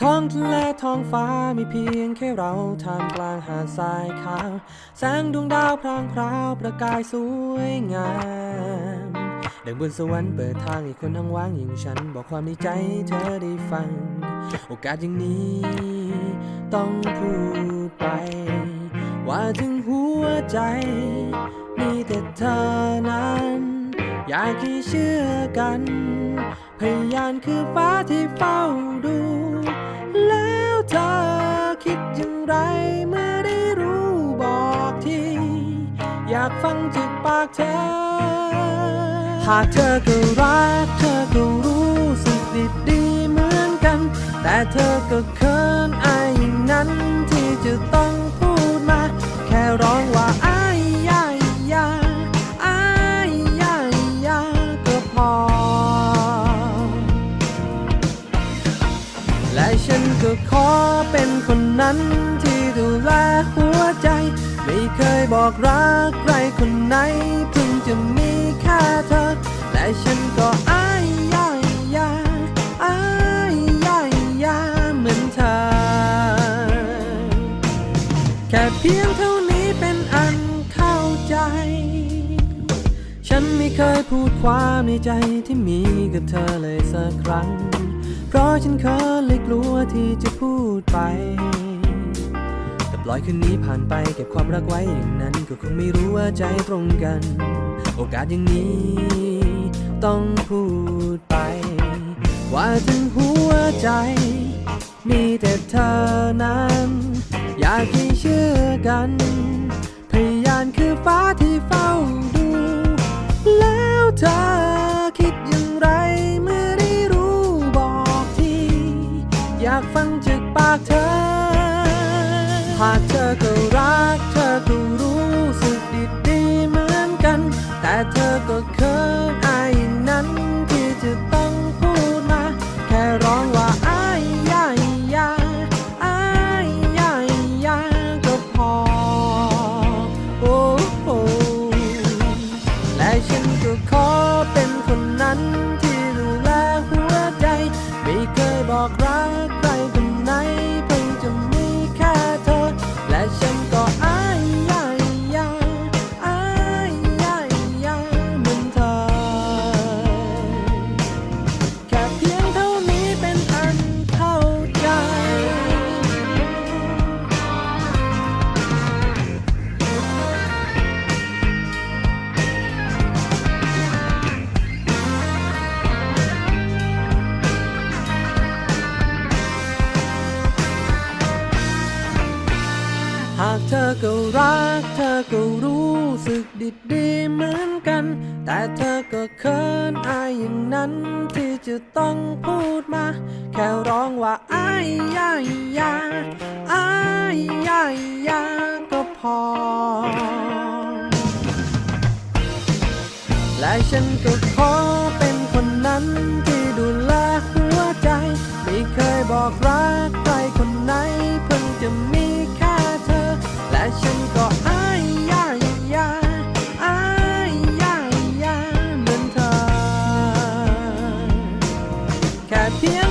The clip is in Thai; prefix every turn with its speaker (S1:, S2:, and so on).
S1: ท้องทะเลท้องฟ้ามีเพียงแค่เราท่ามกลางหาดทรายขาว แสงดวงดาวพรางพราวประกายสวยงามดังบนสวรรค์เปิดทางให้คนทั้งว่างอย่างฉัน บอกความในใจเธอได้ฟัง โอกาสอย่างนี้ ต้องพูดไป ว่าถึงหัวใจมีแต่เธอนั้น อยากให้เชื่อกัน พยานคือฟ้าที่เฝ้าดู คิดอย่างไรเมื่อได้รู้บอกที อยากฟังจากปากเธอ หากเธอก็รักเธอก็รู้สึกดีดีเหมือนกัน แต่เธอก็เขิน ฉันก็ขอเป็นคนนั้นที่ดูแลหัวใจ ไม่เคยบอกรักใครคนไหนเพิ่งจะมีแค่เธอและฉันก็อายยายยาอายยายยาเหมือนเธอ แค่เพียงเธอ ฉันไม่เคยพูดความในใจที่มีกับเธอเลยสักครั้ง เพราะฉันเคยเลยกลัวที่จะพูดไป แต่ปล่อยคืนนี้ผ่านไปเก็บความรักไว้อย่างนั้น ก็คงไม่รู้ว่าใจตรงกัน โอกาสอย่างนี้ ต้องพูดไป ว่าถึงหัวใจ มีแต่เธอนั้น อยากให้เชื่อกันากเธอก็รักเธอก็ากเธอก็รัก เธอก็รู้สึกดีดีเหมือนกัน แต่เธอก็เขินอายอย่างนั้นที่จะต้องพูดมา แค่ร้องว่าอายยายยาอายยายยาก็พอ และฉันก็ขอเป็นคนนั้น ยา